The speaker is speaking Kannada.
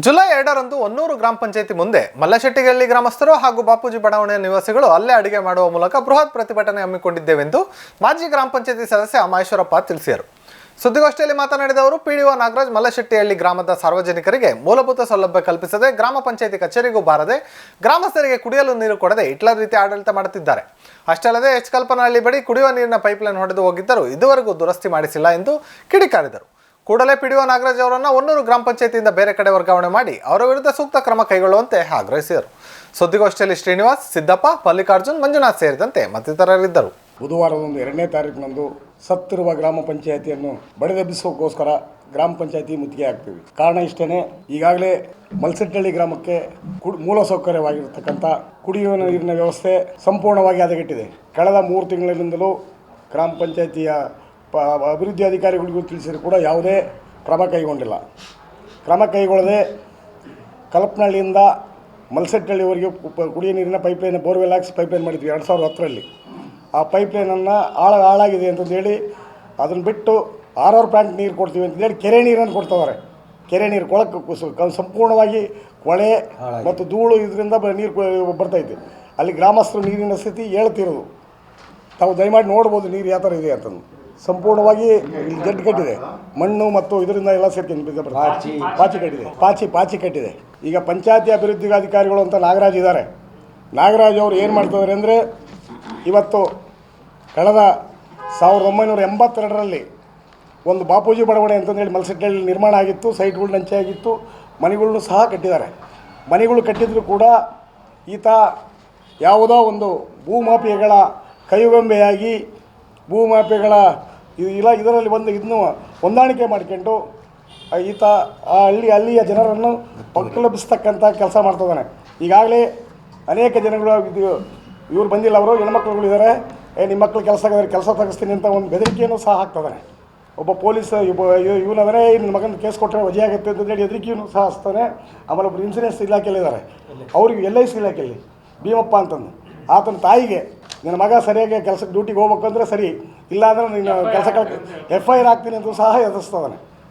ಜುಲೈ ಎರಡರಂದು ಹೊನ್ನೂರು ಗ್ರಾಮ ಪಂಚಾಯತಿ ಮುಂದೆ ಮಲ್ಲಶೆಟ್ಟಿಗಳ್ಳಿ ಗ್ರಾಮಸ್ಥರು ಹಾಗೂ ಬಾಪೂಜಿ ಬಡಾವಣೆಯ ನಿವಾಸಿಗಳು ಅಲ್ಲೇ ಅಡುಗೆ ಮಾಡುವ ಮೂಲಕ ಬೃಹತ್ ಪ್ರತಿಭಟನೆ ಹಮ್ಮಿಕೊಂಡಿದ್ದೇವೆಂದು ಮಾಜಿ ಗ್ರಾಮ ಪಂಚಾಯತಿ ಸದಸ್ಯ ಮಹೇಶ್ವರಪ್ಪ ತಿಳಿಸಿದರು. ಸುದ್ದಿಗೋಷ್ಠಿಯಲ್ಲಿ ಮಾತನಾಡಿದ ಅವರು, ಪಿಡಿಒ ನಾಗರಾಜ್ ಮಲ್ಲಶೆಟ್ಟಿಹಳ್ಳಿ ಗ್ರಾಮದ ಸಾರ್ವಜನಿಕರಿಗೆ ಮೂಲಭೂತ ಸೌಲಭ್ಯ ಕಲ್ಪಿಸದೆ ಗ್ರಾಮ ಪಂಚಾಯತಿ ಕಚೇರಿಗೂ ಬಾರದೆ ಗ್ರಾಮಸ್ಥರಿಗೆ ಕುಡಿಯಲು ನೀರು ಕೊಡದೆ ಹಿಟ್ಲರ್ ರೀತಿ ಆಡಳಿತ ಮಾಡುತ್ತಿದ್ದಾರೆ. ಅಷ್ಟಲ್ಲದೆ ಎಚ್ ಕಲ್ಪನಹಳ್ಳಿ ಬಳಿ ಕುಡಿಯುವ ನೀರಿನ ಪೈಪ್ಲೈನ್ ಹೊಡೆದು ಹೋಗಿದ್ದರೂ ಇದುವರೆಗೂ ದುರಸ್ತಿ ಮಾಡಿಸಿಲ್ಲ ಎಂದು ಕಿಡಿಕಾರಿದರು. ಕೂಡಲೇ ಪಿಡಿಒ ನಾಗರಾಜ್ ಅವರನ್ನು ಹೊನ್ನೂರು ಗ್ರಾಮ ಪಂಚಾಯತಿಯಿಂದ ಬೇರೆ ಕಡೆ ವರ್ಗಾವಣೆ ಮಾಡಿ ಅವರ ವಿರುದ್ಧ ಸೂಕ್ತ ಕ್ರಮ ಕೈಗೊಳ್ಳುವಂತೆ ಆಗ್ರಹಿಸಿದರು ಸುದ್ದಿಗೋಷ್ಠಿಯಲ್ಲಿ ಶ್ರೀನಿವಾಸ್, ಸಿದ್ದಪ್ಪ, ಮಲ್ಲಿಕಾರ್ಜುನ್, ಮಂಜುನಾಥ್ ಸೇರಿದಂತೆ ಮತ್ತಿತರರಿದ್ದರು. ಬುಧವಾರದಂದು ಎರಡನೇ ತಾರೀಕಿನಂದು ಸತ್ತಿರುವ ಗ್ರಾಮ ಪಂಚಾಯತಿಯನ್ನು ಬಡಿದೆಬ್ಬಿಸೋಕ್ಕೋಸ್ಕರ ಗ್ರಾಮ ಪಂಚಾಯತಿ ಮುತ್ತಿಗೆ ಹಾಕ್ತೀವಿ. ಕಾರಣ ಇಷ್ಟೇ ಈಗಾಗಲೇ ಮಲ್ಸೆಟ್ಟಳ್ಳಿ ಗ್ರಾಮಕ್ಕೆ ಕುಡ್ ಮೂಲಸೌಕರ್ಯವಾಗಿರ್ತಕ್ಕಂಥ ಕುಡಿಯುವ ನೀರಿನ ವ್ಯವಸ್ಥೆ ಸಂಪೂರ್ಣವಾಗಿ ಹದಗೆಟ್ಟಿದೆ. ಕಳೆದ ಮೂರು ತಿಂಗಳಿನಿಂದಲೂ ಗ್ರಾಮ ಪಂಚಾಯತಿಯ ಪ ಅಭಿವೃದ್ಧಿ ಅಧಿಕಾರಿಗಳಿಗೂ ತಿಳಿಸಿದ್ರು ಕೂಡ ಯಾವುದೇ ಕ್ರಮ ಕೈಗೊಂಡಿಲ್ಲ. ಕ್ರಮ ಕೈಗೊಳ್ಳದೆ ಕಲ್ಪನಹಳ್ಳಿಯಿಂದ ಮಲ್ಸೆಟ್ಟಹಳ್ಳಿವರೆಗೆ ಕುಡಿಯೋ ನೀರಿನ ಪೈಪ್ಲೈನ್ ಬೋರ್ವೆಲ್ ಹಾಕ್ಸಿ ಪೈಪ್ಲೈನ್ ಮಾಡಿದ್ವಿ ಎರಡು ಸಾವಿರದ ಹತ್ತರಲ್ಲಿ. ಆ ಪೈಪ್ಲೈನನ್ನು ಆಳ ಹಾಳಾಗಿದೆ ಅಂತಂದೇಳಿ ಅದನ್ನು ಬಿಟ್ಟು ಆರ್ ಆರ್ ಪ್ಲಾಂಟ್ ನೀರು ಕೊಡ್ತೀವಿ ಅಂತಂದೇಳಿ ಕೆರೆ ನೀರನ್ನು ಕೊಡ್ತಾವ್ರೆ. ಕೆರೆ ನೀರು ಕೊಳಕ್ಕೆ ಸಂಪೂರ್ಣವಾಗಿ ಕೊಳೆ ಮತ್ತು ಧೂಳು ಇದರಿಂದ ನೀರು ಬರ್ತೈತೆ ಅಲ್ಲಿ ಗ್ರಾಮಸ್ಥರು ನೀರಿನ ಸ್ಥಿತಿ ಹೇಳ್ತಿರೋದು. ತಾವು ದಯಮಾಡಿ ನೋಡ್ಬೋದು ನೀರು ಯಾವ ಥರ ಇದೆ ಅಂತಂದು. ಸಂಪೂರ್ಣವಾಗಿ ಇಲ್ಲಿ ಜಡ್ಡು ಕಟ್ಟಿದೆ. ಮಣ್ಣು ಮತ್ತು ಇದರಿಂದ ಎಲ್ಲ ಸೇರ್ಕೊಂಡು ಪಾಚಿ. ಪಾಚಿ ಕಟ್ಟಿದೆ. ಪಾಚಿ ಪಾಚಿ ಕಟ್ಟಿದೆ. ಈಗ ಪಂಚಾಯತಿ ಅಭಿವೃದ್ಧಿ ಅಧಿಕಾರಿಗಳು ಅಂತ ನಾಗರಾಜ್ ಇದ್ದಾರೆ. ನಾಗರಾಜ್ ಅವರು ಏನು ಮಾಡ್ತಿದ್ದಾರೆ ಅಂದರೆ ಇವತ್ತು ಕಳೆದ ಸಾವಿರದ ಒಂಬೈನೂರ ಎಂಬತ್ತೆರಡರಲ್ಲಿ ಒಂದು ಬಾಪೂಜಿ ಬಡಾವಣೆ ಅಂತಂದೇಳಿ ಮಲಸಟ್ಟೆಯಲ್ಲಿ ನಿರ್ಮಾಣ ಆಗಿತ್ತು ಸೈಟ್ಗಳು ನಂಚೆ ಆಗಿತ್ತು ಮನೆಗಳ್ನು ಸಹ ಕಟ್ಟಿದ್ದಾರೆ. ಮನೆಗಳು ಕಟ್ಟಿದ್ರು ಕೂಡ ಈತ ಯಾವುದೋ ಒಂದು ಭೂಮಾಫಿಯಗಳ ಕೈಗೊಂಬೆಯಾಗಿ ಭೂಮಾಫಿಯಗಳ ಇ- ಇಲ್ಲ, ಇದರಲ್ಲಿ ಒಂದು ಇದನ್ನು ಹೊಂದಾಣಿಕೆ ಮಾಡ್ಕೊಂಡು ಈತ ಆ ಹಳ್ಳಿ ಅಲ್ಲಿಯ ಜನರನ್ನು ಪಕ್ಕಲಭಿಸ್ತಕ್ಕಂಥ ಕೆಲಸ ಮಾಡ್ತಿದ್ದಾನೆ. ಈಗಾಗಲೇ ಅನೇಕ ಜನಗಳು ಇದು, ಇವ್ರು ಬಂದಿಲ್ಲ ಅವರು, ಹೆಣ್ಮಕ್ಳುಗಳು ಇದ್ದಾರೆ ಏ ನಿಮ್ಮ ಮಕ್ಳು ಕೆಲಸ ಕೆಲಸ ತಗಸ್ತೀನಿ ಅಂತ ಒಂದು ಬೆದರಿಕೆಯನ್ನು ಸಹ ಹಾಕ್ತಿದ್ದಾನೆ. ಒಬ್ಬ ಪೊಲೀಸ್ ಒಬ್ಬ ಇವನಾದರೆ ನಿನ್ನ ಮಗನ ಕೇಸ್ ಕೊಟ್ಟರೆ ವಜೆ ಆಗುತ್ತೆ ಅಂತ ಹೇಳಿ ಹೆದರಿಕೆಯನ್ನು ಸಹ ಹಾಸ್ತಾನೆ ಆಮೇಲೆ ಒಬ್ಬರು ಇನ್ಸೂರೆನ್ಸ್ ಇಲಾಖೆಯಲ್ಲಿದ್ದಾರೆ. ಅವ್ರಿಗೆ ಎಲ್ ಐ ಸಿ ಇಲಾಖೆಯಲ್ಲಿ, ಭೀಮಪ್ಪ ಅಂತಂದು. ಆತನ ತಾಯಿಗೆ ನನ್ನ ಮಗ ಸರಿಯಾಗಿ ಕೆಲಸಕ್ಕೆ ಡ್ಯೂಟಿಗೆ ಹೋಗ್ಬೇಕಂದ್ರೆ ಸರಿ ಇಲ್ಲಾಂದ್ರೆ ಅಂದರೆ ನೀನು ಕೆಲಸ ಎಫ್ ಐ ಆರ್ ಹಾಕ್ತೀನಿ ಅಂತ ಸಹ ಎದುರಿಸ್ತದಾನೆ